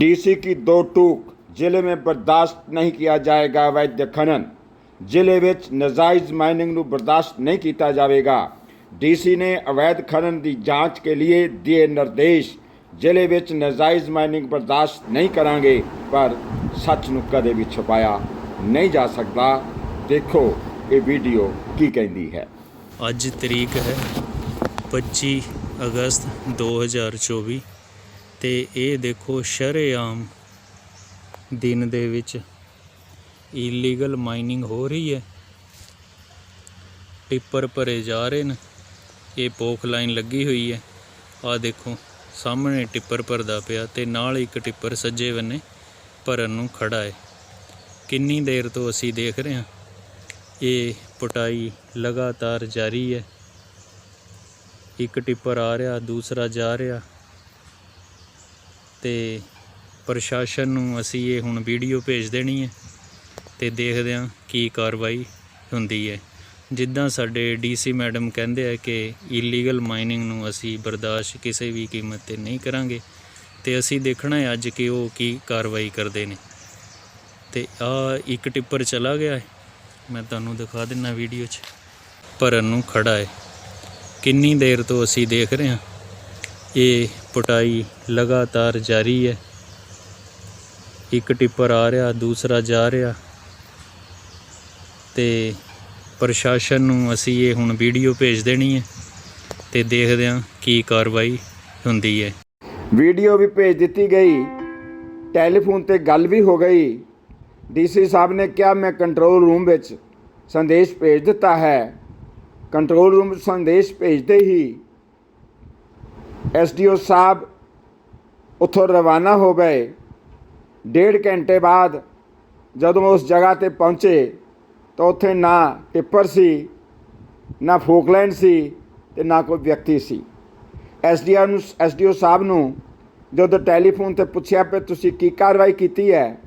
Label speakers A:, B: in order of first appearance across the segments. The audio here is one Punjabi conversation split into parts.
A: डीसी की दो टूक ਜ਼ਿਲ੍ਹੇ में बर्दाश्त नहीं किया जाएगा अवैध खनन ਜ਼ਿਲ੍ਹੇ ਵਿੱਚ ਨਜਾਇਜ਼ ਮਾਈਨਿੰਗ ਨੂੰ ਬਰਦਾਸ਼ਤ ਨਹੀਂ ਕੀਤਾ ਜਾਵੇਗਾ ਡੀਸੀ ਨੇ ਅਵੈਧ ਖਨਨ ਦੀ ਜਾਂਚ ਕੇ ਲਈ ਦਿਏ ਨਿਰਦੇਸ਼ ਜ਼ਿਲ੍ਹੇ ਵਿੱਚ ਨਜਾਇਜ਼ ਮਾਈਨਿੰਗ ਬਰਦਾਸ਼ਤ ਨਹੀਂ ਕਰਾਂਗੇ ਪਰ ਸੱਚ ਨੂੰ ਕਦੇ ਵੀ ਛੁਪਾਇਆ ਨਹੀਂ ਜਾ ਸਕਦਾ ਦੇਖੋ ਇਹ ਵੀਡੀਓ ਕੀ ਕਹਿੰਦੀ ਹੈ
B: ਅੱਜ ਤਰੀਕ ਹੈ 25 ਅਗਸਤ 2024 ਤੇ ਇਹ ਦੇਖੋ ਸ਼ਰੇਆਮ ਦਿਨ ਦੇ ਵਿੱਚ ਇਲੀਗਲ ਮਾਈਨਿੰਗ ਹੋ ਰਹੀ ਹੈ। ਟਿੱਪਰ ਭਰੇ ਜਾ ਰਹੇ ਨੇ। ਇਹ ਪੋਖ ਲਾਈਨ ਲੱਗੀ ਹੋਈ ਹੈ। ਆ ਦੇਖੋ, ਸਾਹਮਣੇ ਟਿੱਪਰ ਭਰਦਾ ਪਿਆ ਤੇ ਨਾਲ ਇੱਕ ਟਿੱਪਰ ਸੱਜੇ ਬੰਨੇ ਭਰਨ ਨੂੰ ਖੜਾ ਹੈ। ਕਿੰਨੀ ਦੇਰ ਤੋਂ ਅਸੀਂ ਦੇਖ ਰਹੇ ਹਾਂ। ਇਹ ਪਟਾਈ ਲਗਾਤਾਰ ਜਾਰੀ ਹੈ। ਇੱਕ ਟਿੱਪਰ ਆ ਰਿਹਾ, ਦੂਸਰਾ ਜਾ ਰਿਹਾ। ਤੇ ਪ੍ਰਸ਼ਾਸਨ ਨੂੰ ਅਸੀਂ ਇਹ ਹੁਣ ਵੀਡੀਓ ਭੇਜ ਦੇਣੀ ਹੈ ਤੇ ਦੇਖਦੇ ਹਾਂ ਕੀ ਕਾਰਵਾਈ ਹੁੰਦੀ ਹੈ। ਜਿੱਦਾਂ ਸਾਡੇ ਡੀਸੀ ਮੈਡਮ ਕਹਿੰਦੇ ਆ ਕਿ ਇਲੀਗਲ ਮਾਈਨਿੰਗ ਨੂੰ ਅਸੀਂ ਬਰਦਾਸ਼ਤ ਕਿਸੇ ਵੀ ਕੀਮਤ ਤੇ ਨਹੀਂ ਕਰਾਂਗੇ ਤੇ ਅਸੀਂ ਦੇਖਣਾ ਹੈ ਅੱਜ ਕਿ ਉਹ ਕੀ ਕਾਰਵਾਈ ਕਰਦੇ ਨੇ। ਤੇ ਆ ਇੱਕ ਟਿੱਪਰ ਚਲਾ ਗਿਆ ਹੈ। ਮੈਂ ਤੁਹਾਨੂੰ ਦਿਖਾ ਦਿੰਨਾ ਵੀਡੀਓ 'ਚ। ਭਰਨ ਨੂੰ ਖੜਾ ਹੈ। ਕਿੰਨੀ ਦੇਰ ਤੋਂ ਅਸੀਂ ਦੇਖ ਰਹੇ ਹਾਂ। ਇਹ ਪੁਟਾਈ ਲਗਾਤਾਰ ਜਾਰੀ ਹੈ। ਇੱਕ ਟਿੱਪਰ ਆ ਰਿਹਾ, ਦੂਸਰਾ ਜਾ ਰਿਹਾ ਤੇ ਪ੍ਰਸ਼ਾਸਨ ਨੂੰ ਅਸੀਂ ਇਹ ਹੁਣ ਵੀਡੀਓ ਭੇਜ ਦੇਣੀ ਹੈ ਤੇ ਦੇਖਦੇ ਹਾਂ ਕੀ ਕਾਰਵਾਈ ਹੁੰਦੀ ਹੈ।
A: ਵੀਡੀਓ ਵੀ ਭੇਜ ਦਿੱਤੀ ਗਈ। ਟੈਲੀਫੋਨ ਤੇ ਗੱਲ ਵੀ ਹੋ ਗਈ। ਡੀਸੀ ਸਾਹਿਬ ਨੇ ਕਿਹਾ, ਮੈਂ ਕੰਟਰੋਲ ਰੂਮ ਵਿੱਚ ਸੰਦੇਸ਼ ਭੇਜ ਦਿੱਤਾ ਹੈ। ਕੰਟਰੋਲ ਰੂਮ ਸੰਦੇਸ਼ ਭੇਜਦੇ ਹੀ ਐਸਡੀਓ ਸਾਹਿਬ ਉੱਥੋਂ ਰਵਾਨਾ ਹੋ ਗਏ। ਡੇਢ ਘੰਟੇ ਬਾਅਦ ਜਦੋਂ ਉਸ ਜਗ੍ਹਾ ਤੇ ਪਹੁੰਚੇ ਤਾਂ ਉੱਥੇ ਨਾ ਟਿੱਪਰ ਸੀ, ਨਾ ਫੋਕਲੈਂਡ ਸੀ ਤੇ ਨਾ ਕੋਈ ਵਿਅਕਤੀ ਸੀ। ਐਸਡੀਆਰ ਨੂੰ, ਐਸਡੀਓ ਸਾਹਿਬ ਨੂੰ ਜਦੋਂ ਟੈਲੀਫੋਨ ਤੇ ਪੁੱਛਿਆ ਪਏ ਤੁਸੀਂ ਕੀ ਕਾਰਵਾਈ ਕੀਤੀ ਹੈ,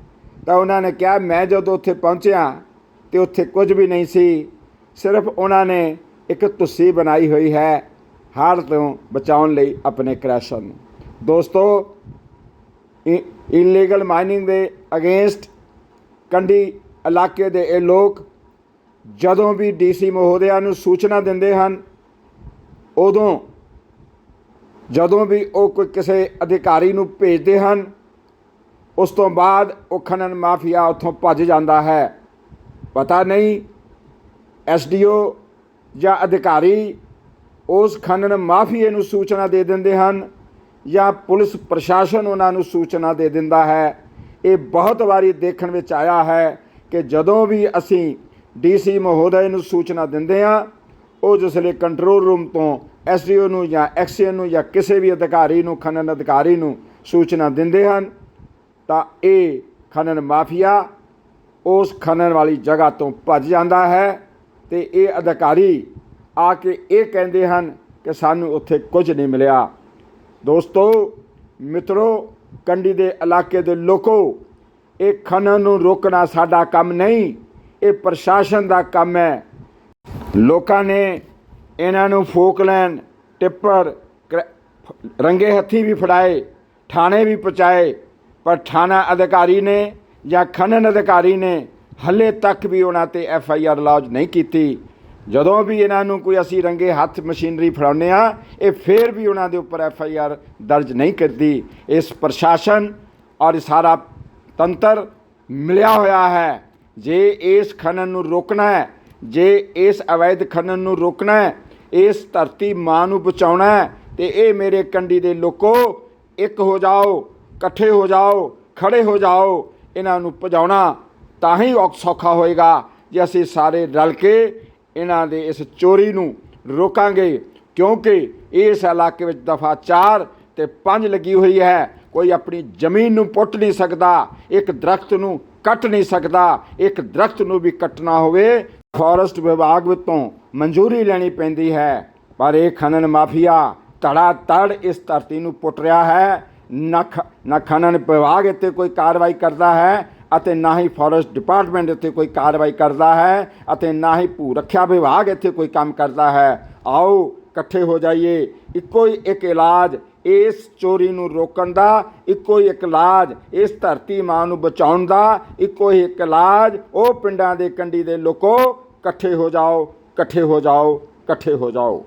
A: ਤਾਂ ਉਹਨਾਂ ਨੇ ਕਿਹਾ, ਮੈਂ ਜਦੋਂ ਉੱਥੇ ਪਹੁੰਚਿਆ ਤੇ ਉੱਥੇ ਕੁਝ ਵੀ ਨਹੀਂ ਸੀ, ਸਿਰਫ ਉਹਨਾਂ ਨੇ ਇੱਕ ਤੁਸੀਂ ਬਣਾਈ ਹੋਈ ਹੈ ਹੜ੍ਹ ਤੋਂ ਬਚਾਉਣ ਲਈ ਆਪਣੇ ਕ੍ਰੈਸ਼ਰ ਨੂੰ। ਦੋਸਤੋ ਇਲੀਗਲ ਮਾਈਨਿੰਗ ਦੇ ਅਗੇਂਸਟ ਕੰਢੀ ਇਲਾਕੇ ਦੇ ਇਹ ਲੋਕ ਜਦੋਂ ਵੀ ਡੀਸੀ ਮਹੋਦਿਆ ਨੂੰ ਸੂਚਨਾ ਦਿੰਦੇ ਹਨ, ਉਦੋਂ ਜਦੋਂ ਵੀ ਉਹ ਕੋਈ ਕਿਸੇ ਅਧਿਕਾਰੀ ਨੂੰ ਭੇਜਦੇ ਹਨ, ਉਸ ਤੋਂ ਬਾਅਦ ਉਹ ਖਨਨ ਮਾਫੀਆ ਉੱਥੋਂ ਭੱਜ ਜਾਂਦਾ ਹੈ। ਪਤਾ ਨਹੀਂ ਐਸਡੀਓ ਜਾਂ ਅਧਿਕਾਰੀ ਉਸ ਖਨਨ ਮਾਫੀਏ ਨੂੰ ਸੂਚਨਾ ਦੇ ਦਿੰਦੇ ਹਨ ਜਾਂ ਪੁਲਿਸ ਪ੍ਰਸ਼ਾਸਨ ਉਹਨਾਂ ਨੂੰ ਸੂਚਨਾ ਦੇ ਦਿੰਦਾ ਹੈ। ਇਹ ਬਹੁਤ ਵਾਰੀ ਦੇਖਣ ਵਿੱਚ ਆਇਆ ਹੈ ਕਿ ਜਦੋਂ ਵੀ ਅਸੀਂ ਡੀਸੀ ਮਹੋਦਏ ਨੂੰ ਸੂਚਨਾ ਦਿੰਦੇ ਹਾਂ, ਉਹ ਜਿਸਲੇ ਕੰਟਰੋਲ ਰੂਮ ਤੋਂ ਐਸਡੀਓ ਨੂੰ ਜਾਂ ਐਕਸੀਐਨ ਨੂੰ ਜਾਂ ਕਿਸੇ ਵੀ ਅਧਿਕਾਰੀ ਨੂੰ ਖਨਨ ਅਧਿਕਾਰੀ ਨੂੰ ਸੂਚਨਾ ਦਿੰਦੇ ਹਨ, ਤਾਂ ਇਹ ਖਨਨ ਮਾਫੀਆ ਉਸ ਖਨਨ ਵਾਲੀ ਜਗ੍ਹਾ ਤੋਂ ਭੱਜ ਜਾਂਦਾ ਹੈ ਤੇ ਇਹ ਅਧਿਕਾਰੀ ਆ ਕੇ ਇਹ ਕਹਿੰਦੇ ਹਨ ਕਿ ਸਾਨੂੰ ਉੱਥੇ ਕੁਝ ਨਹੀਂ ਮਿਲਿਆ। ਦੋਸਤੋ, ਮਿੱਤਰੋ ਕੰਡੀ ਦੇ ਇਲਾਕੇ ਦੇ ਲੋਕੋ, ਇਹ ਖਨਨ ਨੂੰ ਰੋਕਣਾ ਸਾਡਾ ਕੰਮ ਨਹੀਂ, ਇਹ ਪ੍ਰਸ਼ਾਸਨ ਦਾ ਕੰਮ ਹੈ। ਲੋਕਾਂ ਨੇ ਇਹਨਾਂ ਨੂੰ ਫੋਕਲੈਂਡ ਟਿੱਪਰ, ਕ੍ਰੈ- ਰੰਗੇ ਹੱਥੀ ਵੀ ਫੜਾਏ, ਥਾਣੇ ਵੀ ਪਹੁੰਚਾਏ, ਪਰ ਥਾਣਾ ਅਧਿਕਾਰੀ ਨੇ ਜਾਂ ਖਨਨ ਅਧਿਕਾਰੀ ਨੇ ਹੱਲੇ ਤੱਕ ਵੀ ਉਹਨਾਂ ਤੇ ਐਫ ਆਈ ਆਰ ਲੌਜ ਨਹੀਂ ਕੀਤੀ। ਜਦੋਂ ਵੀ ਇਹਨਾਂ ਨੂੰ ਕੋਈ ਅਸੀਂ ਰੰਗੇ ਹੱਥ ਮਸ਼ੀਨਰੀ ਫੜਾਉਂਦੇ ਆ ਇਹ ਫੇਰ ਵੀ ਉਹਨਾਂ ਦੇ ਉੱਪਰ ਐਫ ਆਈ ਆਰ ਦਰਜ ਨਹੀਂ ਕਰਦੀ। ਇਸ ਪ੍ਰਸ਼ਾਸਨ ਔਰ ਸਾਰਾ ਤੰਤਰ ਮਿਲਿਆ ਹੋਇਆ ਹੈ। ਜੇ ਇਸ ਖਨਨ ਨੂੰ ਰੋਕਣਾ ਹੈ, ਜੇ ਇਸ ਅਵੈਧ ਖਨਨ ਨੂੰ ਰੋਕਣਾ ਹੈ, ਇਸ ਧਰਤੀ ਮਾਂ ਨੂੰ ਬਚਾਉਣਾ ਹੈ, ਤੇ ਇਹ ਮੇਰੇ ਕੰਡੀ ਦੇ ਲੋਕੋ, ਇੱਕ ਹੋ ਜਾਓ, ਇਕੱਠੇ ਹੋ ਜਾਓ, ਖੜੇ ਹੋ ਜਾਓ, ਇਹਨਾਂ ਨੂੰ ਭਜਾਉਣਾ ਤਾਂ ਹੀ ਔਖ ਸੌਖਾ ਹੋਏਗਾ। ਜੇ ਅਸੀਂ ਸਾਰੇ ਰਲ ਕੇ ਇਹਨਾਂ ਦੇ ਇਸ ਚੋਰੀ ਨੂੰ ਰੋਕਾਂਗੇ, ਕਿਉਂਕਿ ਇਸ ਇਲਾਕੇ ਵਿੱਚ ਦਫਾ 4 ਤੇ 5 ਲੱਗੀ ਹੋਈ ਹੈ। ਕੋਈ ਆਪਣੀ ਜ਼ਮੀਨ ਨੂੰ ਪੁੱਟ ਨਹੀਂ ਸਕਦਾ, ਇੱਕ ਦਰਖਤ ਨੂੰ ਕੱਟ ਨਹੀਂ ਸਕਦਾ, ਇੱਕ ਦਰਖਤ ਨੂੰ ਵੀ ਕੱਟਣਾ ਹੋਵੇ, ਫੋਰੈਸਟ ਵਿਭਾਗ ਵਿੱਚੋਂ ਮਨਜ਼ੂਰੀ ਲੈਣੀ ਪੈਂਦੀ ਹੈ। ਪਰ ਇਹ ਖਨਨ ਮਾਫੀਆ ਧੜਾ ਧੜ ਇਸ ਧਰਤੀ ਨੂੰ ਪੁੱਟ ਰਿਹਾ ਹੈ। ਨਾ ਖ- ਨਾ ਖਨਨ ਵਿਭਾਗ ਇੱਥੇ ਕੋਈ ਕਾਰਵਾਈ ਕਰਦਾ ਹੈ। ਅਤੇ ਨਾ ਹੀ ਫੋਰੈਸਟ ਡਿਪਾਰਟਮੈਂਟ ਇੱਥੇ ਕੋਈ ਕਾਰਵਾਈ ਕਰਦਾ ਹੈ ਅਤੇ ਨਾ ਹੀ ਭੂ ਰੱਖਿਆ ਵਿਭਾਗ ਇੱਥੇ ਕੋਈ ਕੰਮ ਕਰਦਾ ਹੈ। ਆਓ ਇਕੱਠੇ ਹੋ ਜਾਈਏ। ਇੱਕੋ ਹੀ ਇੱਕ ਇਲਾਜ ਇਸ ਚੋਰੀ ਨੂੰ ਰੋਕਣ ਦਾ, ਇੱਕੋ ਹੀ ਇੱਕ ਇਲਾਜ ਇਸ ਧਰਤੀ ਮਾਂ ਨੂੰ ਬਚਾਉਣ ਦਾ, ਇੱਕੋ ਹੀ ਇੱਕ ਇਲਾਜ ਉਹ ਪਿੰਡਾਂ ਦੇ ਕੰਢੀ ਦੇ ਲੋਕੋ ਇਕੱਠੇ ਹੋ ਜਾਓ, ਇਕੱਠੇ ਹੋ ਜਾਓ, ਇਕੱਠੇ ਹੋ ਜਾਓ।